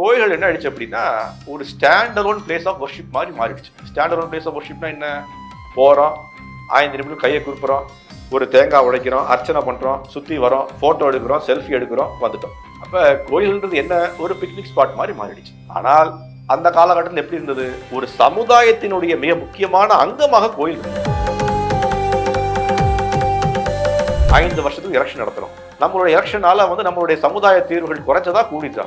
கோயில்கள் என்ன ஆயிடுச்சு அப்படின்னா ஒரு ஸ்டாண்டலோன் பிளேஸ் ஆஃப் ஒர்ஷிப் மாதிரி மாறிடுச்சு. ஸ்டாண்டலோன் பிளேஸ் ஆஃப் ஒர்ஷிப்னா என்ன? போகிறோம் ஆயிரம் நிமிடம் கையை குறிப்புறோம் ஒரு தேங்காய் உடைக்கிறோம் அர்ச்சனை பண்ணுறோம் சுற்றி வரோம் ஃபோட்டோ எடுக்கிறோம் செல்ஃபி எடுக்கிறோம் வந்துட்டோம். அப்போ கோயில்ன்றது என்ன? ஒரு பிக்னிக் ஸ்பாட் மாதிரி மாறிடுச்சு. ஆனால் அந்த காலகட்டத்தில் எப்படி இருந்தது? ஒரு சமுதாயத்தினுடைய மிக முக்கியமான அங்கமாக கோயில் ஐந்து வருஷத்துக்கு எலெக்ஷன் நடத்துகிறோம் நம்மளுடைய எலெக்ஷனால வந்து நம்மளுடைய சமுதாய தீர்வுகள் குறைச்சதா கூடிச்சா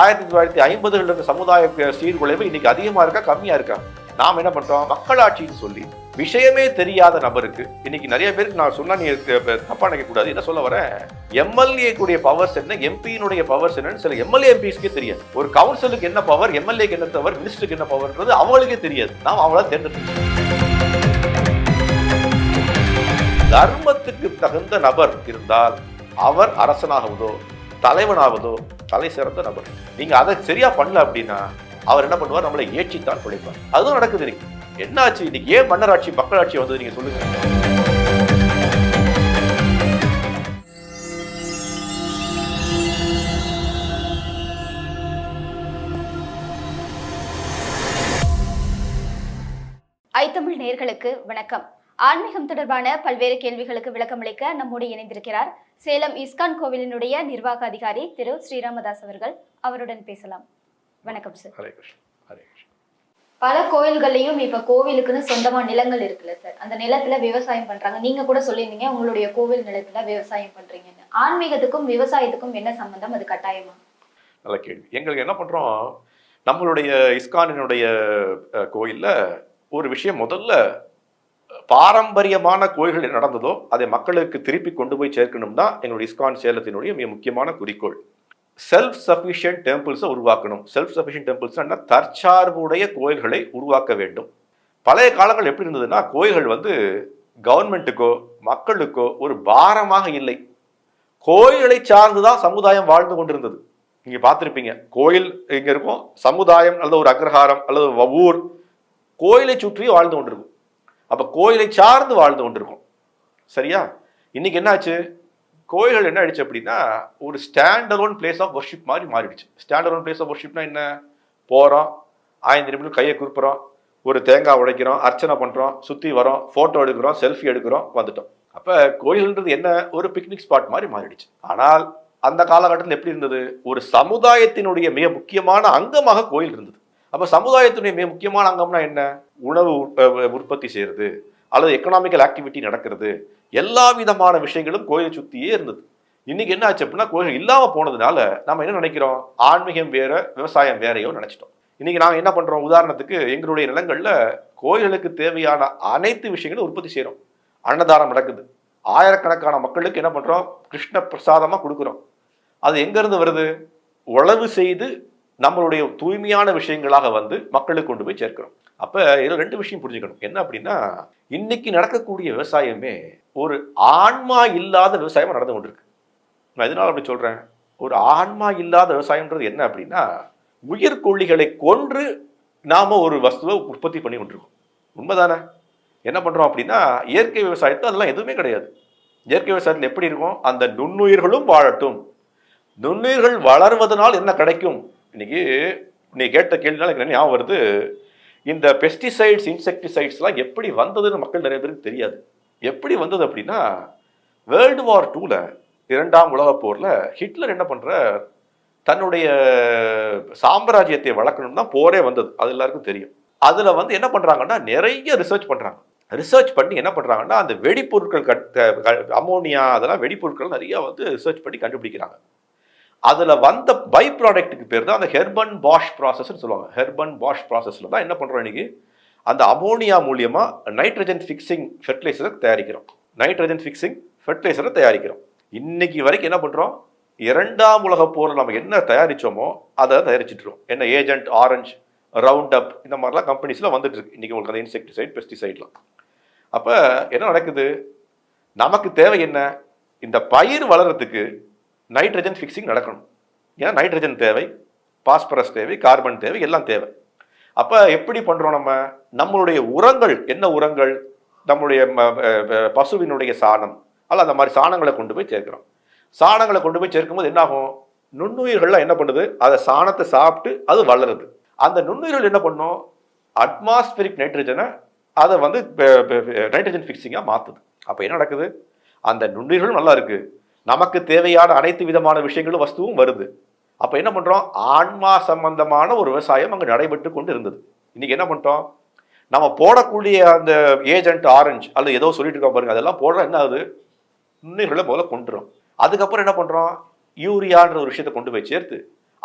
ஆயிரத்தி தொள்ளாயிரத்தி ஐம்பதுகளில் இருந்த சமுதாய சீர்குலைவு இன்னைக்கு அதிகமாக இருக்கா கம்மியாக இருக்கா? நாம் என்ன பண்ணுறோம் மக்களாட்சின்னு சொல்லி விஷயமே தெரியாத நபருக்கு இன்னைக்கு நிறைய பேருக்கு நான் சொன்னா நீ தப்பா நினைக்க கூடாது என்ன சொல்ல வரேன் எம்எல்ஏ கூடிய பவர்ஸ் என்ன? எம்பியினுடைய பவர்ஸ் என்னன்னு சில எம்எல்ஏ எம்பிஸ்க்கே தெரியாது. ஒரு கவுன்சிலுக்கு என்ன பவர் எம்எல்ஏக்கு என்ன பவர் மினிஸ்டருக்கு என்ன பவர்ன்றது அவங்களுக்கே தெரியாது. நாம் அவங்கள தேர்ந்தெடுத்து தர்மத்துக்கு தகுந்த நபர் இருந்தால் அவர் அரசனாகவதோ தலைவனாவதோ தலை சிறந்த நபர் நீங்க அதை சரியா பண்ணல அப்படின்னா அவர் என்ன பண்ணுவார்? நம்மளை ஏற்றித்தான் பிழைப்பார். அதுவும் நடக்குது இன்னைக்கு. என்னாச்சு? இன்னைக்கு ஏன் மன்னராட்சி மக்களாட்சி வந்தது? நீங்க சொல்லுங்க. ஐத்தமிழ் நேயர்களுக்கு வணக்கம். ஆன்மீகம் தொடர்பான பல்வேறு கேள்விகளுக்கு விளக்கமளிக்க நம்மோடு இணைந்திருக்கிறார். சேலம் இஸ்கான் கோவிலினுடைய நிர்வாக அதிகாரி திரு ஸ்ரீராமதாஸ் அவர்கள். அவருடன் பேசலாம். வணக்கம் சார் ஹரே பல கோயில்கள்லயும் இப்ப கோவிலுக்குன்னு சொந்தமா நிலங்கள் இருக்குல்ல சார் அந்த நிலத்துல விவசாயம் பண்றாங்க. நீங்க கூட சொல்லியிருந்தீங்க உங்களுடைய கோவில் நிலத்துல விவசாயம் பண்றீங்கன்னு. ஆன்மீகத்துக்கும் விவசாயத்துக்கும் என்ன சம்பந்தம்? அது கட்டாயமா? நல்ல கேள்வி. எங்களுக்கு என்ன பண்றோம்? நம்மளுடைய இஸ்கானினுடைய கோயில்ல ஒரு விஷயம் முதல்ல பாரம்பரியமான கோயில்கள் நடந்ததோ அதை மக்களுக்கு திருப்பி கொண்டு போய் சேர்க்கணும் தான் எங்களுடைய இஸ்கான் சேலத்தினுடைய மிக முக்கியமான குறிக்கோள். செல்ஃப் சஃபிஷியன்ட் டெம்பிள்ஸை உருவாக்கணும். செல்ஃப் சஃபிஷியன்ட் டெம்பிள்ஸ் தற்சார்புடைய கோயில்களை உருவாக்க வேண்டும். பழைய காலங்கள் எப்படி இருந்ததுன்னா கோயில்கள் வந்து கவர்மெண்ட்டுக்கோ மக்களுக்கோ ஒரு பாரமாக இல்லை. கோயில்களை சார்ந்துதான் சமுதாயம் வாழ்ந்து கொண்டிருந்தது. நீங்க பார்த்துருப்பீங்க கோயில் இங்க இருக்கும்? சமுதாயம் அல்லது ஒரு அக்ரஹாரம் அல்லது ஊர் கோயிலை சுற்றி வாழ்ந்து கொண்டிருக்கும். அப்போ கோயிலை சார்ந்து வாழ்ந்து கொண்டிருக்கும். சரியா? இன்னைக்கு என்னாச்சு? கோயில்கள் என்ன ஆயிடுச்சு அப்படின்னா ஒரு ஸ்டாண்டலோன் பிளேஸ் ஆஃப் ஒர்ஷிப் மாதிரி மாறிடுச்சு. ஸ்டாண்டலோன் பிளேஸ் ஆஃப் ஒர்ஷிப்னா என்ன? போகிறோம் ஆயிரத்தி நிமிடம் கையை குறிப்புறோம் ஒரு தேங்காய் உடைக்கிறோம் அர்ச்சனை பண்ணுறோம் சுற்றி வரோம் ஃபோட்டோ எடுக்கிறோம் செல்ஃபி எடுக்கிறோம் வந்துட்டோம். அப்போ கோயில்ன்றது என்ன? ஒரு பிக்னிக் ஸ்பாட் மாதிரி மாறிடுச்சு. ஆனால் அந்த காலகட்டத்தில் எப்படி இருந்தது? ஒரு சமுதாயத்தினுடைய மிக முக்கியமான அங்கமாக கோயில் இருந்தது. அப்போ சமுதாயத்தினுடைய மிக முக்கியமான அங்கம்னா என்ன? உணவு உற்பத்தி செய்கிறது அல்லது எக்கனாமிக்கல் ஆக்டிவிட்டி நடக்கிறது எல்லா விதமான விஷயங்களும் கோயிலை சுற்றியே இருந்தது. இன்னைக்கு என்ன ஆச்சு அப்படின்னா கோயில் இல்லாமல் போனதுனால நம்ம என்ன நினைக்கிறோம்? ஆன்மீகம் வேற விவசாயம் வேறையோ நினைச்சிட்டோம். இன்னைக்கு நாங்கள் என்ன பண்றோம்? உதாரணத்துக்கு எங்களுடைய நிலங்கள்ல கோயில்களுக்கு தேவையான அனைத்து விஷயங்களும் உற்பத்தி செய்கிறோம் அன்னதானம் நடக்குது. ஆயிரக்கணக்கான மக்களுக்கு என்ன பண்றோம்? கிருஷ்ண பிரசாதமா கொடுக்குறோம். அது எங்கேருந்து வருது? உழவு செய்து நம்மளுடைய தூய்மையான விஷயங்களாக வந்து மக்களுக்கு கொண்டு போய் சேர்க்கிறோம். அப்போ இதில் ரெண்டு விஷயம் புரிஞ்சுக்கணும். என்ன அப்படின்னா இன்னைக்கு நடக்கக்கூடிய விவசாயமே ஒரு ஆன்மா இல்லாத விவசாயமாக நடந்து கொண்டிருக்கு. நான் எதனால் அப்படி சொல்கிறேன் ஒரு ஆன்மா இல்லாத விவசாயம்ன்றது என்ன அப்படின்னா உயிர்கொல்லிகளை கொன்று நாம் ஒரு வஸ்துவை உற்பத்தி பண்ணி கொண்டிருக்கோம். உண்மைதானே? என்ன பண்ணுறோம் அப்படின்னா இயற்கை விவசாயத்தை அதெல்லாம் எதுவுமே கிடையாது. இயற்கை விவசாயத்தில் எப்படி இருக்கும்? அந்த நுண்ணுயிர்களும் வாழட்டும். நுண்ணுயிர்கள் வளர்வதனால் என்ன கிடைக்கும்? இன்னைக்கு நீ கேட்ட கேள்வினால எனக்கு ஞாபகம் வருது? இந்த பெஸ்டிசைட்ஸ் இன்செக்டிசைட்ஸ்லாம் எப்படி வந்ததுன்னு மக்கள் நிறைய பேருக்கு தெரியாது. எப்படி வந்தது அப்படின்னா வேர்ல்டு வார் டூவில் இரண்டாம் உலகப் போரில் ஹிட்லர் என்ன பண்ணுறார் தன்னுடைய சாம்ராஜ்யத்தை வளர்க்கணும்னா போரே வந்தது. அது எல்லாருக்கும் தெரியும். அதில் வந்து என்ன பண்ணுறாங்கன்னா நிறைய ரிசர்ச் பண்ணுறாங்க ரிசர்ச் பண்ணி என்ன பண்ணுறாங்கன்னா அந்த வெடிப்பொருட்கள் கட் அமோனியா அதெல்லாம் வெடிப்பொருட்கள் நிறைய வந்து ரிசர்ச் பண்ணி கண்டுபிடிக்கிறாங்க. அதில் வந்த பை ப்ராடக்ட்டுக்கு பேர் தான் அந்த ஹெர்பன் வாஷ் ப்ராசஸ்னு சொல்லுவாங்க. ஹெர்பன் வாஷ் ப்ராசஸில் தான் என்ன பண்ணுறோம் இன்றைக்கி அந்த அமோனியா மூலியமாக நைட்ரஜன் ஃபிக்ஸிங் ஃபெர்டிலைசரை தயாரிக்கிறோம். நைட்ரஜன் ஃபிக்ஸிங் ஃபெர்டிலைசரை தயாரிக்கிறோம். இன்னைக்கு வரைக்கும் என்ன பண்ணுறோம் இரண்டாம் உலக போரில் நம்ம என்ன தயாரிச்சோமோ அதை தயாரிச்சிட்ருவோம் என்ன ஏஜென்ட் ஆரஞ்சு ரவுண்ட் அப் இந்த மாதிரிலாம் கம்பெனிஸில் வந்துட்டு இருக்கு இன்றைக்கி உங்களுக்கு அந்த இன்செக்டிசைட் பெஸ்டிசைட்லாம் அப்போ என்ன நடக்குது? நமக்கு தேவை என்ன? இந்த பயிர் வளர்கிறதுக்கு நைட்ரஜன் ஃபிக்ஸிங் நடக்கணும். ஏன்னா நைட்ரஜன் தேவை பாஸ்பரஸ் தேவை கார்பன் தேவை எல்லாம் தேவை. அப்போ எப்படி பண்ணுறோம் நம்ம? நம்மளுடைய உரங்கள் என்ன உரங்கள்? நம்மளுடைய ம- பசுவினுடைய சாணம் அல்ல அந்த மாதிரி சாணங்களை கொண்டு போய் சேர்க்கிறோம். சாணங்களை கொண்டு போய் சேர்க்கும்போது என்ன ஆகும்? நுண்ணுயிர்கள்லாம் என்ன பண்ணுது? அதை சாணத்தை சாப்பிட்டு அது வளருது. அந்த நுண்ணுயிர்கள் என்ன பண்ணும்? அட்மாஸ்பிரிக் நைட்ரஜனை அதை வந்து நைட்ரஜன் ஃபிக்ஸிங்காக மாற்றுது அப்போ என்ன நடக்குது? அந்த நுண்ணுயிர்களும் நல்லா இருக்குது நமக்கு தேவையான அனைத்து விதமான விஷயங்களும் வஸ்துவும் வருது. அப்போ என்ன பண்ணுறோம் ஆன்மா சம்பந்தமான ஒரு விவசாயம் அங்கே நடைபெற்று கொண்டு இருந்தது இன்றைக்கி என்ன பண்ணிட்டோம் நம்ம போடக்கூடிய அந்த ஏஜென்ட் ஆரஞ்சு அல்லது ஏதோ சொல்லிட்டு இருக்கோம் பாருங்க அதெல்லாம் போடுற என்ன ஆகுது நுண்ணுயிர்களை முதல்ல கொண்டுறோம் அதுக்கப்புறம் என்ன பண்ணுறோம் யூரியான்ற ஒரு விஷயத்தை கொண்டு போய் சேர்த்து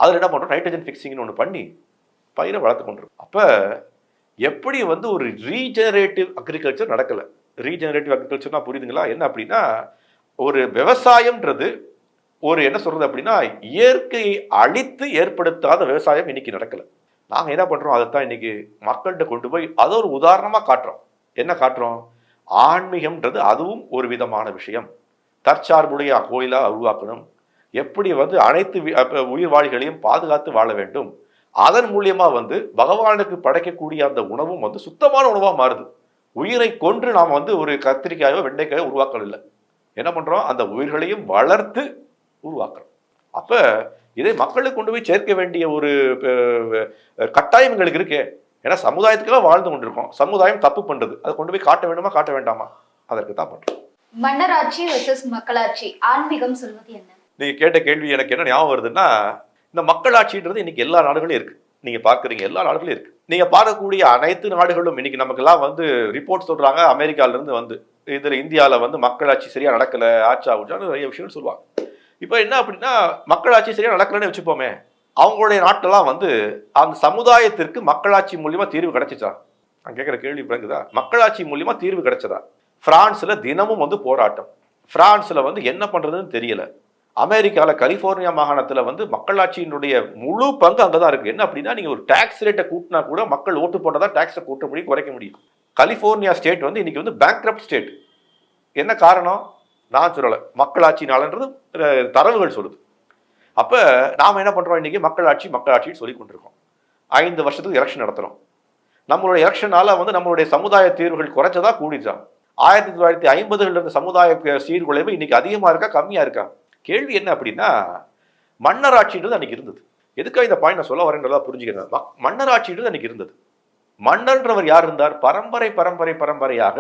அதில் என்ன பண்ணுறோம் நைட்ரஜன் ஃபிக்ஸிங்னு ஒன்று பண்ணி பயிரை வளர்த்து கொண்டுரும். அப்போ எப்படி வந்து ஒரு ரீஜெனரேட்டிவ் அக்ரிகல்ச்சர் நடக்கலை? ரீஜெனரேட்டிவ் அக்ரிகல்ச்சர்னா புரியுதுங்களா? என்ன அப்படின்னா ஒரு விவசாயம்ன்றது ஒரு என்ன சொல்றது அப்படின்னா இயற்கையை அழித்து ஏற்படுத்தாத விவசாயம் இன்னைக்கு நடக்கல. நாங்கள் என்ன பண்றோம்? அதைத்தான் இன்னைக்கு மக்கள்கிட்ட கொண்டு போய் அதை ஒரு உதாரணமாக காட்டுறோம். என்ன காட்டுறோம்? ஆன்மீகம்ன்றது அதுவும் ஒரு விதமான விஷயம். தற்சார்புடைய கோயிலாக உருவாக்கணும். எப்படி வந்து அனைத்து உயிர்வாழிகளையும் பாதுகாத்து வாழ வேண்டும். அதன் மூலியமாக வந்து பகவானுக்கு படைக்கக்கூடிய அந்த உணவும் வந்து சுத்தமான உணவாக மாறுது. உயிரை கொன்று நாம் வந்து ஒரு கத்திரிக்காயோ வெண்டைக்காயோ உருவாக்கல இல்லை. என்ன பண்றோம்? அந்த உயிர்களையும் வளர்த்து உருவாக்குறோம். அப்ப இதை மக்களுக்கு கொண்டு போய் சேர்க்க வேண்டிய ஒரு கட்டாயம் எங்களுக்கு இருக்கே. ஏன்னா சமுதாயத்துக்காக வாழ்ந்து கொண்டிருக்கோம். சமுதாயம் தப்பு பண்றது. அதை கொண்டு போய் காட்ட வேண்டுமா காட்ட வேண்டாமா? அதற்கு தான் பண்றோம். மன்னராட்சி வெர்சஸ் மக்களாட்சி ஆன்மீகம் சொல்வது என்ன? நீங்க கேட்ட கேள்வி எனக்கு என்ன ஞாபகம் வருதுன்னா இந்த மக்களாட்சின்றது இன்னைக்கு எல்லா நாடுகளும் இருக்கு. நீங்க பாக்குறீங்க எல்லா நாடுகளும் இருக்கு. நீங்க பார்க்கக்கூடிய அனைத்து நாடுகளும் இன்னைக்கு நமக்கெல்லாம் வந்து ரிப்போர்ட் சொல்றாங்க அமெரிக்கால இருந்து வந்து. இதில் இந்தியாவில் வந்து மக்களாட்சி சரியாக நடக்கலை ஆட்சி ஆகுச்சான்னு நிறைய விஷயங்கள் சொல்லுவாங்க. இப்போ என்ன அப்படின்னா மக்களாட்சி சரியாக நடக்கலன்னு வச்சுப்போமே அவங்களுடைய நாட்டெல்லாம் வந்து அந்த சமுதாயத்திற்கு மக்களாட்சி மூலியமாக தீர்வு கிடைச்சிச்சா? நான் கேட்குற கேள்வி பிறகுதா மக்களாட்சி மூலியமாக தீர்வு கிடைச்சதா? ஃப்ரான்ஸில் தினமும் வந்து போராட்டம். ஃப்ரான்ஸில் வந்து என்ன பண்ணுறதுன்னு தெரியல. அமெரிக்காவில் கலிஃபோர்னியா மாகாணத்தில் வந்து மக்களாட்சியினுடைய முழு பங்கு அங்கதான் இருக்குது என்ன அப்படின்னா நீங்கள் ஒரு டேக்ஸ் ரேட்டை கூட்டினா கூட மக்கள் ஓட்டு போட்டதாக டேக்ஸை கூட்ட முடியும் குறைக்க முடியும். கலிஃபோர்னியா ஸ்டேட் வந்து இன்னைக்கு வந்து பேங்க்ரப்ட் ஸ்டேட் என்ன காரணம்? நான் சொல்லலை. மக்களாட்சினாலன்றது அஹ், தரவுகள் சொல்லுது. அப்போ நாம் என்ன பண்ணுறோம் இன்றைக்கி மக்களாட்சி மக்களாட்சின்னு சொல்லி கொண்டிருக்கோம். ஐந்து வருஷத்துக்கு எலெக்ஷன் நடத்துகிறோம் நம்மளுடைய எலெக்ஷனால் வந்து நம்மளுடைய சமுதாய தீர்வுகள் குறைச்சதா கூடிச்சா ஆயிரத்தி தொள்ளாயிரத்தி ஐம்பதுகளில் இருந்த சமுதாய சீர்குலைவு இன்றைக்கி அதிகமாக இருக்கா கம்மியாக இருக்கா? கேள்வி என்ன அப்படின்னா மன்னராட்சின்றது அன்றைக்கி இருந்தது. எதுக்காக இந்த பாயிண்ட் நான் சொல்ல வரேன்றதா புரிஞ்சுக்கிறேன். மன்னராட்சின்றது அன்றைக்கி இருந்தது. மன்னன்றவர் யார் இருந்தார்? பரம்பரை பரம்பரை பரம்பரையாக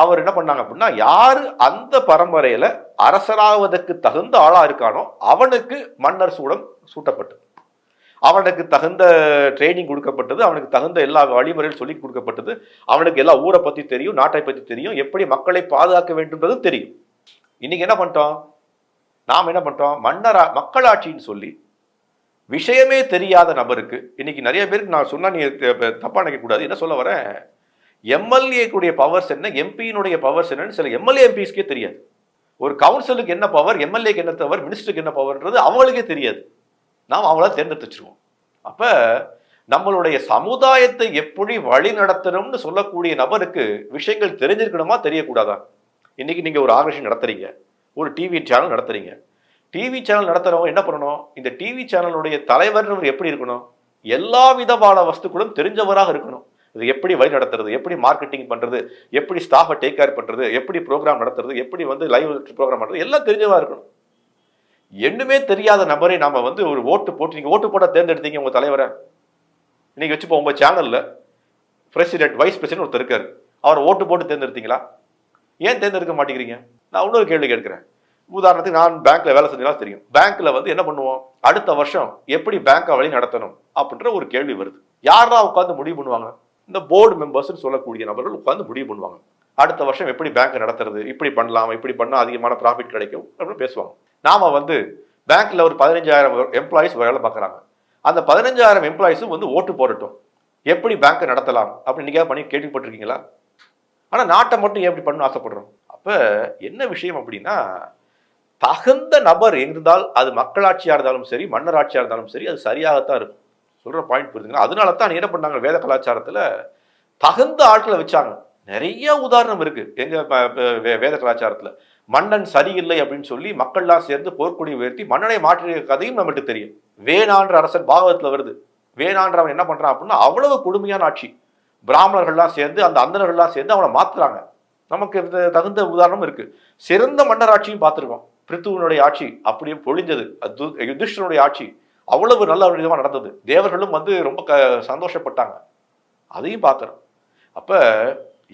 அவர் என்ன பண்ணாங்க அப்படின்னா யார் அந்த பரம்பரையில அரசராவதற்கு தகுந்த ஆளா இருக்கானோ அவனுக்கு மன்னர் சூடம் சூட்டப்பட்டது. அவனுக்கு தகுந்த ட்ரைனிங் கொடுக்கப்பட்டது அவனுக்கு தகுந்த எல்லா வழிமுறையும் சொல்லி கொடுக்கப்பட்டது அவனுக்கு எல்லா ஊரை பத்தி தெரியும் நாட்டை பத்தி தெரியும் எப்படி மக்களை பாதுகாக்க வேண்டும்ன்றதும் தெரியும். இன்னைக்கு என்ன பண்ணிட்டோம்? நாம் என்ன பண்ணிட்டோம்? மன்னரா மக்களாட்சின்னு சொல்லி விஷயமே தெரியாத நபருக்கு இன்னைக்கு நிறைய பேருக்கு நான் சொன்னால் நீ தப்பாக நினைக்கக்கூடாது. என்ன சொல்ல வரேன் எம்எல்ஏக்குடைய பவர்ஸ் என்ன? எம்பியினுடைய பவர்ஸ் என்னன்னு சில எம்எல்ஏ எம்பிஸ்க்கே தெரியாது. ஒரு கவுன்சிலுக்கு என்ன பவர் எம்எல்ஏக்கு என்ன பவர் மினிஸ்டருக்கு என்ன பவர்ன்றது அவங்களுக்கே தெரியாது. நாம் அவங்கள தேர்ந்தெடுத்து வச்சுருவோம் அப்போ நம்மளுடைய சமுதாயத்தை எப்படி வழி நடத்தணும்னு சொல்லக்கூடிய நபருக்கு விஷயங்கள் தெரிஞ்சிருக்கணுமா தெரியக்கூடாதா? இன்னைக்கு நீங்கள் ஒரு ஆர்கனைசேஷன் நடத்துறீங்க. ஒரு டிவி சேனல் நடத்துறீங்க. டிவி சேனல் நடத்துகிறவங்க என்ன பண்ணணும்? இந்த டிவி சேனலுடைய தலைவர்ன்றவர் எப்படி இருக்கணும்? எல்லா விதமான வஸ்துக்களும் தெரிஞ்சவராக இருக்கணும். இது எப்படி வழி நடத்துறது? எப்படி மார்க்கெட்டிங் பண்ணுறது எப்படி ஸ்டாஃபை டேக் கேர் பண்ணுறது எப்படி ப்ரோக்ராம் நடத்துறது? எப்படி வந்து லைவ் ப்ரோக்ராம் பண்ணுறது எல்லாம் தெரிஞ்சவா இருக்கணும். என்னுமே தெரியாத நபரை நாம் வந்து ஒரு ஓட்டு போட்டு நீங்கள் ஓட்டு போட தேர்ந்தெடுத்தீங்க உங்கள் தலைவரை. நீங்கள் வச்சுப்போ உங்கள் சேனலில் பிரசிடென்ட் வைஸ் பிரசிடென்ட் ஒருத்தர் இருக்கார். அவர் ஓட்டு போட்டு தேர்ந்தெடுத்தீங்களா? ஏன் தேர்ந்தெடுக்க மாட்டேங்கிறீங்க? நான் இன்னொரு கேள்வி கேட்குறேன். உதாரணத்துக்கு நான் பேங்க்ல வேலை செஞ்சா தெரியும். பேங்க்ல வந்து என்ன பண்ணுவோம்? அடுத்த வருஷம் எப்படி பேங்கை வழி நடத்தணும்? அப்படின்ற ஒரு கேள்வி வருது. யாரெல்லாம் உட்காந்து முடிவு பண்ணுவாங்க? இந்த போர்டு மெம்பர்ஸ்னு சொல்லக்கூடிய நபர்கள் உட்காந்து முடிவு பண்ணுவாங்க. அடுத்த வருஷம் எப்படி பேங்க் நடத்துறது? இப்படி பண்ணலாம் இப்படி பண்ணால் அதிகமான ப்ராஃபிட் கிடைக்கும் அப்படின்னு பேசுவாங்க. நாம வந்து பேங்க்ல ஒரு பதினஞ்சாயிரம் எம்ப்ளாயிஸ் வேலை பார்க்குறாங்க. அந்த பதினஞ்சாயிரம் எம்ப்ளாயிஸும் வந்து ஓட்டு போடட்டும். எப்படி பேங்க்கை நடத்தலாம்? அப்படின்னு நீங்கள் பண்ணி கேள்விப்பட்டிருக்கீங்களா? ஆனால் நாட்டை மட்டும் ஏன் இப்படி பண்ணணும் ஆசைப்படுறோம்? அப்போ என்ன விஷயம் அப்படின்னா தகுந்த நபர் இருந்தால் அது மக்களாட்சியாக இருந்தாலும் சரி மன்னராட்சியாக இருந்தாலும் சரி அது சரியாகத்தான் இருக்கும். சொல்கிற பாயிண்ட் புரிஞ்சுங்கன்னா அதனால தான் என்ன பண்ணாங்க? வேத கலாச்சாரத்தில் தகுந்த ஆட்களை வச்சாங்க. நிறைய உதாரணம் இருக்கு. எங்க வே- வேத கலாச்சாரத்தில். மன்னன் சரியில்லை அப்படின்னு சொல்லி மக்கள்லாம் சேர்ந்து போர்க்கொடி உயர்த்தி மன்னனை மாற்றிய கதையும் நம்மகிட்ட தெரியும். வேணான்ற அரசன் பாகவத்தில் வருது. வேணான்றவன் என்ன பண்ணுறான் அப்படின்னா அவ்வளவு கொடுமையான ஆட்சி. பிராமணர்கள்லாம் சேர்ந்து அந்த அந்தணர்கள்லாம் சேர்ந்து அவனை மாத்துறாங்க. நமக்கு தகுந்த உதாரணம் இருக்கு. சிறந்த மன்னராட்சியும் பார்த்துருக்கோம். பிரித்துவனுடைய ஆட்சி அப்படியே பொழிஞ்சது. அது யுதிஷ்டனுடைய ஆட்சி அவ்வளவு நல்ல விதமாக நடந்தது. தேவர்களும் வந்து ரொம்ப க சந்தோஷப்பட்டாங்க. அதையும் பார்க்குறோம். அப்போ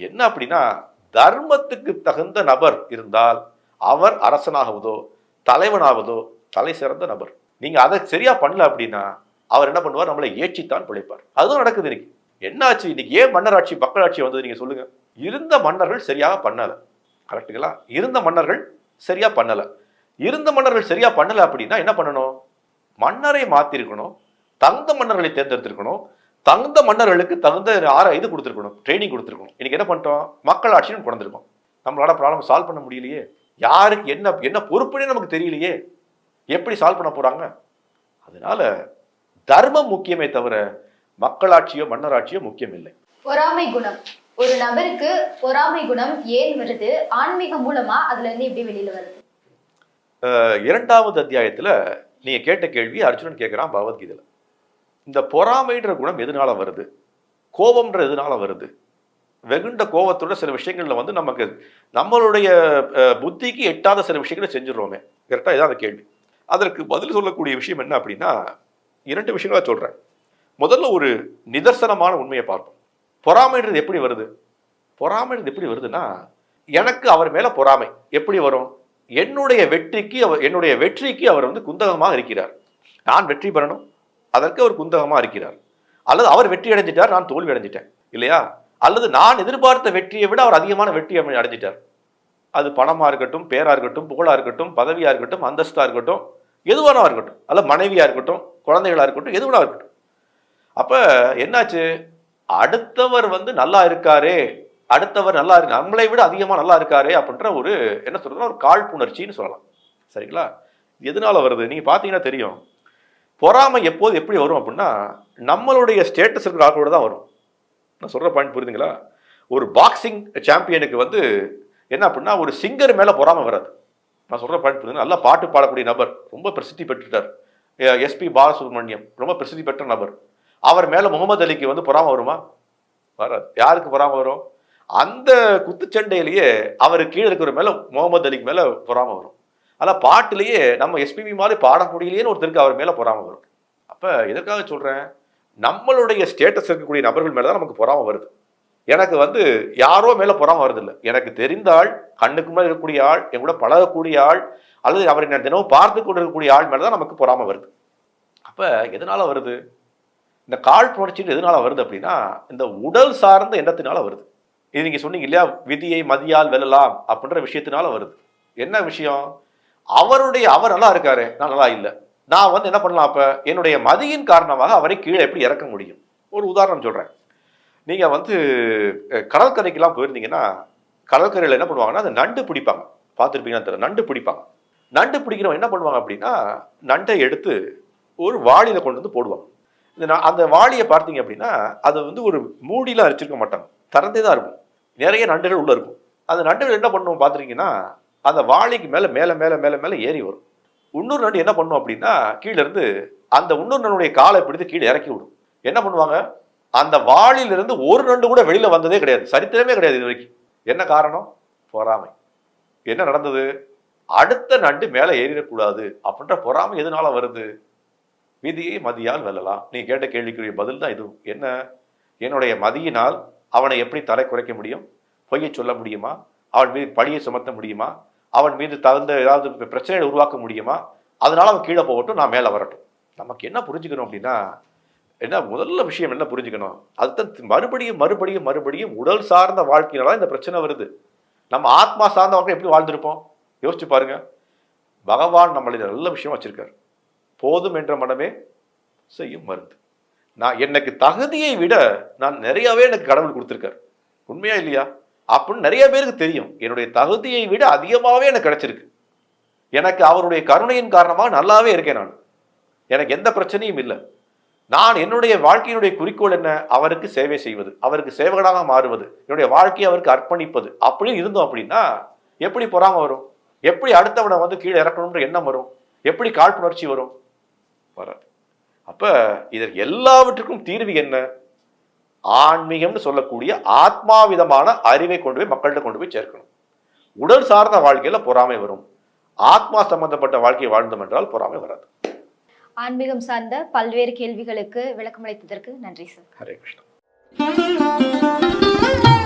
என்ன அப்படின்னா தர்மத்துக்கு தகுந்த நபர் இருந்தால் அவர் அரசனாகுவதோ தலைவனாவதோ தலை சிறந்த நபர். நீங்கள் அதை சரியாக பண்ணல அப்படின்னா அவர் என்ன பண்ணுவார்? நம்மளை ஏற்றித்தான் பிழைப்பார். அதுதான் நடக்குது இன்னைக்கு. என்னாச்சு? இன்னைக்கு ஏன் மன்னராட்சி மக்களாட்சி வந்தது நீங்கள் சொல்லுங்கள் இருந்த மன்னர்கள் சரியாக பண்ணலை. கரெக்டுங்களா இருந்த மன்னர்கள் சரியாக பண்ணலை. இருந்த மன்னர்கள் சரியா பண்ணல அப்படின்னா என்ன பண்ணணும்? மன்னரை மாத்திருக்கணும். தகுந்த மன்னர்களை தேர்ந்தெடுத்திருக்கணும். தகுந்த மன்னர்களுக்கு தகுந்த ஆற இது கொடுத்துருக்கணும். ட்ரைனிங் கொடுத்துருக்கணும். இன்னைக்கு என்ன பண்ணிட்டோம்? மக்கள் ஆட்சியும் கொண்டிருக்கோம். நம்மளால ப்ராப்ளம் சால்வ் பண்ண முடியலையே. யாருக்கு என்ன என்ன பொறுப்புனே நமக்கு தெரியலையே. எப்படி சால்வ் பண்ண போறாங்க? அதனால தர்மம் முக்கியமே தவிர மக்களாட்சியோ மன்னராட்சியோ முக்கியம் இல்லை பொறாமை குணம். ஒரு நபருக்கு பொறாமை குணம் ஏன் வருது? ஆன்மீகம் மூலமா அதுல இருந்து எப்படி வெளியில வருது? இரண்டாவது அத்தியாயத்தில் நீங்கள் கேட்ட கேள்வி அர்ஜுனன் கேட்குறான் பகவத்கீதையில். இந்த பொறாமைன்ற குணம் எதனால வருது? கோபம்ன்ற எதனால வருது? வெகுண்ட கோபத்தோட சில விஷயங்களில் வந்து நமக்கு நம்மளுடைய புத்திக்கு எட்டாத சில விஷயங்களை செஞ்சிடுறோமே. கரெக்டாக இதான் அந்த கேள்வி. அதற்கு பதில் சொல்லக்கூடிய விஷயம் என்ன அப்படின்னா இரண்டு விஷயங்களா சொல்கிறேன் முதல்ல ஒரு நிதர்சனமான உண்மையை பார்ப்போம். பொறாமைன்றது எப்படி வருது? பொறாமைன்றது எப்படி வருதுன்னா எனக்கு அவர் மேலே பொறாமை. எப்படி வரும்? என்னுடைய வெற்றிக்கு அவர் என்னுடைய வெற்றிக்கு அவர் வந்து குந்தகமாக இருக்கிறார். நான் வெற்றி பெறணும். அதற்கு அவர் குந்தகமாக இருக்கிறார். அல்லது அவர் வெற்றி அடைஞ்சிட்டார் நான் தோல்வி அடைஞ்சிட்டேன். இல்லையா? அல்லது நான் எதிர்பார்த்த வெற்றியை விட அவர் அதிகமான வெற்றி அடைஞ்சிட்டார். அது பணமாக இருக்கட்டும் பேராக இருக்கட்டும் புகழாக இருக்கட்டும் பதவியாக இருக்கட்டும் அந்தஸ்தாக இருக்கட்டும் எதுவானா இருக்கட்டும். அல்ல மனைவியாக இருக்கட்டும் குழந்தைகளாக இருக்கட்டும் எதுவானா இருக்கட்டும். அப்போ என்னாச்சு? அடுத்தவர் வந்து நல்லா இருக்காரே அடுத்தவர் நல்லா இருக்கு நம்மளை விட அதிகமாக நல்லா இருக்காரு அப்படின்ற ஒரு என்ன சொல்றதுன்னா ஒரு காழ்ப்புணர்ச்சின்னு சொல்லலாம். சரிங்களா? எதனால வருது? நீங்க பார்த்தீங்கன்னா தெரியும். பொறாமை எப்போது எப்படி வரும் அப்படின்னா நம்மளுடைய ஸ்டேட்டஸ் இருக்கிற ஆட்களோட தான் வரும். நான் சொல்ற பாயிண்ட் புரியுதுங்களா? ஒரு பாக்ஸிங் சாம்பியனுக்கு வந்து என்ன அப்படின்னா ஒரு சிங்கர் மேலே பொறாமை வராது. நான் சொல்ற பாயிண்ட் புரியுது நல்லா பாட்டு பாடக்கூடிய நபர் ரொம்ப பிரசித்தி பெற்றுட்டார். எஸ்பி பாலசுப்ரமணியம் ரொம்ப பிரசித்தி பெற்ற நபர். அவர் மேலே முகமது அலிக்கு வந்து பொறாமை வருமா? வராது. யாருக்கு பொறாமை வரும்? அந்த குத்துச்சண்டையிலேயே அவர் கீழே இருக்கிற மேலே முகமது அலிக்கு மேலே பொறாமை வரும். ஆனால் பாட்டிலேயே நம்ம எஸ்பிபி மாதிரி பாட முடியலையேன்னு ஒருத்தருக்கு அவர் மேலே பொறாமை வரும். அப்போ எதற்காக சொல்கிறேன் நம்மளுடைய ஸ்டேட்டஸ் இருக்கக்கூடிய நபர்கள் மேலே தான் நமக்கு பொறாமை வருது. எனக்கு வந்து யாரோ மேலே பொறாமை வருது எனக்கு தெரிந்த ஆள் கண்ணுக்கு மேலே இருக்கக்கூடிய ஆள் என் கூட பழகக்கூடிய ஆள் அல்லது அவரை நான் தினமும் பார்த்து கொண்டு இருக்கக்கூடிய ஆள் மேலே தான் நமக்கு பொறாமை வருது. அப்போ எதனால் வருது? இந்த கால் காழ்ப்புணர்ச்சின்னு எதனால வருது அப்படின்னா இந்த உடல் சார்ந்த எண்ணத்தினால வருது. இது நீங்கள் சொன்னீங்க இல்லையா? விதியை மதியால் வெல்லலாம் அப்படின்ற விஷயத்தினால வருது. என்ன விஷயம்? அவருடைய அவர் நல்லா இருக்காரு. நான் நல்லா இல்லை. நான் வந்து என்ன பண்ணலாம் அப்போ? என்னுடைய மதியின் காரணமாக அவரை கீழே எப்படி இறக்க முடியும்? ஒரு உதாரணம் சொல்கிறேன் நீங்கள் வந்து கடற்கரைக்கெல்லாம் போயிருந்தீங்கன்னா கடற்கரையில் என்ன பண்ணுவாங்கன்னா அந்த நண்டு பிடிப்பாங்க. பார்த்துருப்பீங்கன்னா தெரியல நண்டு பிடிப்பாங்க. நண்டு பிடிக்கிறவங்க என்ன பண்ணுவாங்க அப்படின்னா நண்டை எடுத்து ஒரு வாளியில் கொண்டு வந்து போடுவாங்க. இந்த அந்த வாளியை பார்த்தீங்க அப்படின்னா அது வந்து ஒரு மூடிலாம் அரிச்சிருக்க மாட்டாங்க. திறந்தே தான் இருக்கும். நிறைய நண்டுகள் உள்ளே இருக்கும். அந்த நண்டுகள் என்ன பண்ணுவோம் பார்த்துருக்கீங்கன்னா அந்த வாளிக்கு மேலே மேலே மேலே மேலே மேலே ஏறி வரும். இன்னொரு நண்டு என்ன பண்ணும் அப்படின்னா கீழேருந்து அந்த இன்னொரு நண்டுடைய காலை பிடித்து கீழே இறக்கி விடும். என்ன பண்ணுவாங்க? அந்த வாளிலிருந்து ஒரு நண்டு கூட வெளியில் வந்ததே கிடையாது. சரித்திரமே கிடையாது இது வரைக்கும். என்ன காரணம்? பொறாமை. என்ன நடந்தது? அடுத்த நண்டு மேலே ஏறிடக்கூடாது அப்படின்ற பொறாமை எதனால வருது? விதியை மதியால் வெல்லலாம். நீ கேட்ட கேள்விக்குரிய பதில் தான் இது என்ன? என்னுடைய மதியினால் அவனை எப்படி தலை குறைக்க முடியும்? பொய்யை சொல்ல முடியுமா? அவன் மீது பழியை சுமத்த முடியுமா? அவன் மீது தகுந்த ஏதாவது பிரச்சனையை உருவாக்க முடியுமா? அதனால அவன் கீழே போகட்டும் நான் மேலே வரட்டும். நமக்கு என்ன புரிஞ்சுக்கணும் அப்படின்னா என்ன முதல்ல விஷயம் என்ன புரிஞ்சுக்கணும்? அதுதான் மறுபடியும் மறுபடியும் மறுபடியும் உடல் சார்ந்த வாழ்க்கையினால இந்த பிரச்சனை வருது. நம்ம ஆத்மா சார்ந்த வாழ்க்கை எப்படி வாழ்ந்திருப்போம்? யோசிச்சு பாருங்க. பகவான் நம்மளை நல்ல விஷயம் வச்சிருக்காரு. போதும் என்ற மனமே செய்யும் மருந்து. நான் எனக்கு தகுதியை விட நான் நிறையவே எனக்கு கடவுள் கொடுத்துருக்காரு. உண்மையா இல்லையா? அப்படின்னு நிறைய பேருக்கு தெரியும். என்னுடைய தகுதியை விட அதிகமாகவே எனக்கு கிடைச்சிருக்கு. எனக்கு அவருடைய கருணையின் காரணமாக நல்லாவே இருக்கேன் நான். எனக்கு எந்த பிரச்சனையும் இல்லை. நான் என்னுடைய வாழ்க்கையினுடைய குறிக்கோள் என்ன? அவருக்கு சேவை செய்வது அவருக்கு சேவகனாக மாறுவது என்னுடைய வாழ்க்கையை அவருக்கு அர்ப்பணிப்பது. அப்படின்னு இருந்தோம் அப்படின்னா எப்படி பொறாம வரும்? எப்படி அடுத்தவனை வந்து கீழே இறக்கணுன்ற எண்ணம் வரும்? எப்படி காழ்ப்புணர்ச்சி வரும்? வராது. அப்ப இதற்கு எல்லாவற்றுக்கும் தீர்வு என்ன? ஆன்மீகம்னு சொல்லக்கூடிய ஆத்மாவிதமான அறிவை கொண்டு போய் மக்கள்கிட்ட கொண்டு போய் சேர்க்கணும். உடல் சார்ந்த வாழ்க்கையில பொறாமை வரும். ஆத்மா சம்பந்தப்பட்ட வாழ்க்கையை வாழ்ந்தோம் என்றால் பொறாமை வராது. ஆன்மீகம் சார்ந்த பல்வேறு கேள்விகளுக்கு விளக்கமளித்ததற்கு நன்றி சார். ஹரே கிருஷ்ணா.